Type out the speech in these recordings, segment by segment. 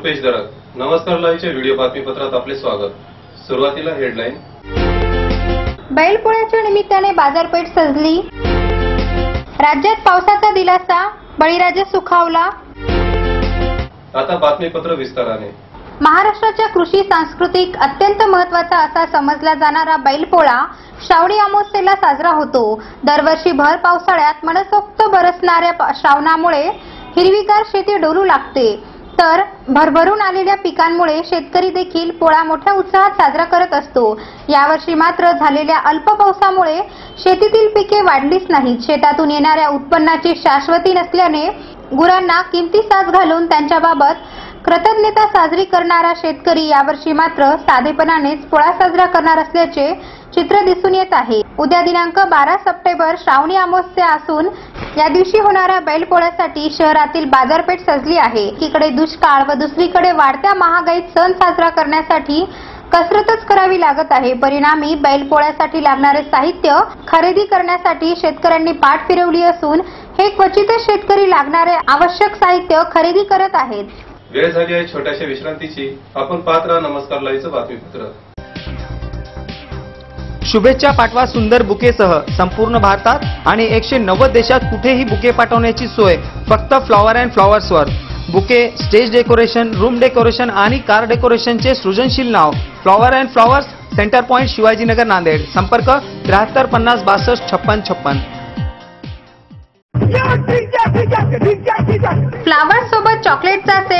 रुपेश दरक नमस्कार लाईव्हच्या व्हिडिओ बातमीपत्रात आपले स्वागत. सुरुवातीला हेडलाईन. बैलपोळ्याच्या निमित्ताने बाजारपेठ सजली. राज्यात पावसाचा दिलासा बळीराजा सुखावला. आता बातमीपत्र विस्ताराने. महाराष्ट्राच्या कृषी सांस्कृतिक अत्यंत महत्त्वाचा असा समजला जाणारा बैलपोळा श्रावणी अमावस्येला साजरा होतो. दरवर्षी भर पावसाळ्यात मनसोक्त बरसणाऱ्या श्रावणामुळे हिरवीगार शेती डोलू लागते. तर भरभरून आलेल्या पिकांमुळे शेतकरी देखील पोळा मोठ्या उत्साहात साजरा करत असतो. यावर्षी मात्र झालेल्या अल्प पावसामुळे शेतीतील पिके वाढलीच नाहीत. शेतातून येणाऱ्या उत्पन्नाची शाश्वती नसल्याने गुरांना किमती सास घालून त्यांच्याबाबत कृतज्ञता साजरी करणारा शेतकरी यावर्षी मात्र साधेपणानेच पोळा साजरा करणार असल्याचे चित्र दिसून येत आहे. उद्या दिनांक बारा सप्टेंबर श्रावणी अमावस्या असून या दिवशी होणाऱ्या बैलपोळ्यासाठी शहरातील बाजारपेठ सजली आहे. एकीकडे दुष्काळ व दुसरीकडे वाढत्या महागाईत सण साजरा करण्यासाठी कसरतच करावी लागत आहे. परिणामी बैलपोळ्यासाठी लागणारे साहित्य खरेदी करण्यासाठी शेतकऱ्यांनी पाठ फिरवली असून हे क्वचितच शेतकरी लागणारे आवश्यक साहित्य खरेदी करत आहेत. वेळ झाली आहे छोट्याशा विश्रांतीची. आपण पाहत राहा नमस्कार लाईव्हचं बातमीपत्र. शुभेच्छा पाठवा सुंदर बुकेसह संपूर्ण भारतात आणि एकशे नव्वद देशात कुठेही बुके पाठवण्याची सोय फक्त flower and फ्लॉवर्सवर. Bouquet stage decoration room decoration आणि कार डेकोरेशनचे सृजनशील नाव flower and flowers centre point Shivajinagar Nanded. संपर्क त्र्याहत्तर पन्नास बासष्ट छप्पन छप्पन. फ्लावर सोबत चॉकलेटचा sale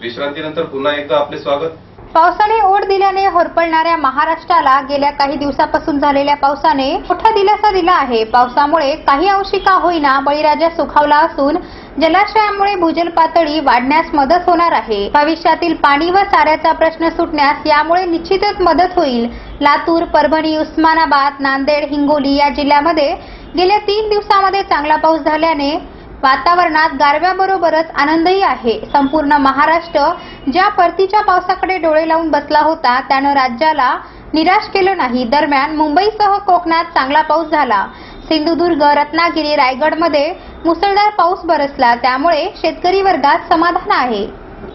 विश्रांतीनंतर पुन्हा एकदा आपले स्वागत. पावसाने ओढ दिल्याने होरपळणाऱ्या महाराष्ट्राला गेल्या काही दिवसापासून झालेल्या पावसाने मोठा दिलासा दिला आहे. पावसामुळे काही अंशी का होईना बळीराजा सुखावला असून जलाशयामुळे भूजल पातळी वाढण्यास मदत होणार आहे. भविष्यातील पाणी व चाऱ्याचा प्रश्न सुटण्यास यामुळे निश्चितच मदत होईल. लातूर परभणी उस्मानाबाद नांदेड हिंगोली या जिल्ह्यामध्ये गेल्या तीन दिवसामध्ये चांगला पाऊस झाल्याने वातावरणात गारव्याबरोबरच आनंदही आहे. संपूर्ण महाराष्ट्र ज्या परतीच्या पावसाकडे डोळे लावून बसला होता त्यानं राज्याला निराश केलं नाही. दरम्यान मुंबईसह कोकणात चांगला पाऊस झाला. सिंधुदुर्ग रत्नागिरी रायगडमध्ये मुसळधार पाऊस बरसला. त्यामुळे शेतकरी वर्गात समाधान आहे.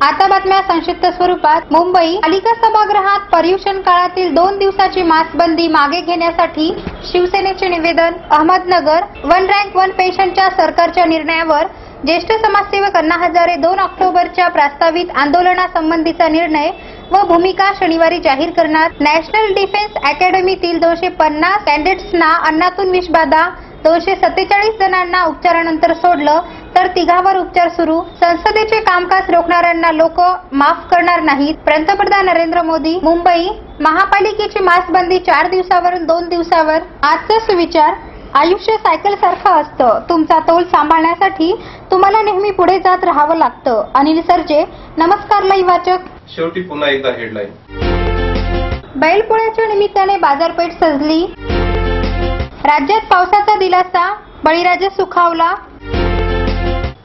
आता बातम्या संक्षिप्त स्वरूपात. मुंबई पालिका सभागृहात पर्युषण काळातील दोन दिवसाची मास्कबंदी मागे घेण्यासाठी शिवसेनेचे निवेदन. अहमदनगर वन रँक वन पेन्शनच्या सरकारच्या निर्णयावर ज्येष्ठ समाजसेवक अण्णा हजारे दोन ऑक्टोबरच्या प्रस्तावित आंदोलनासंबंधीचा निर्णय व भूमिका शनिवारी जाहीर करणार. नॅशनल डिफेन्स अकॅडमीतील दोनशे पन्नास कॅडेट्सना अन्नातून विषबाधा दोनशे सत्तेचाळीस जणांना उपचारानंतर सोडलं. तर तिघावर उपचार सुरू. संसदेचे कामकाज रोखणाऱ्यांना लोक माफ करणार नाहीत. पंतप्रधान नरेंद्र मोदी मुंबई महापालिकेची मास्कबंदी चार दिवसावरून दोन दिवसावर. आजचा सुविचार आयुष्य सायकल सारखं असतं. तुमचा तोल सांभाळण्यासाठी तुम्हाला नेहमी पुढे जात राहावं लागतं. अनिल सरजे नमस्कार लाई वाचक. शेवटी पुन्हा एकदा हेडलाईन बैलपोळ्याच्या निमित्ताने बाजारपेठ सजली. राज्यात पावसाचा दिलासा बळीराजा सुखावला.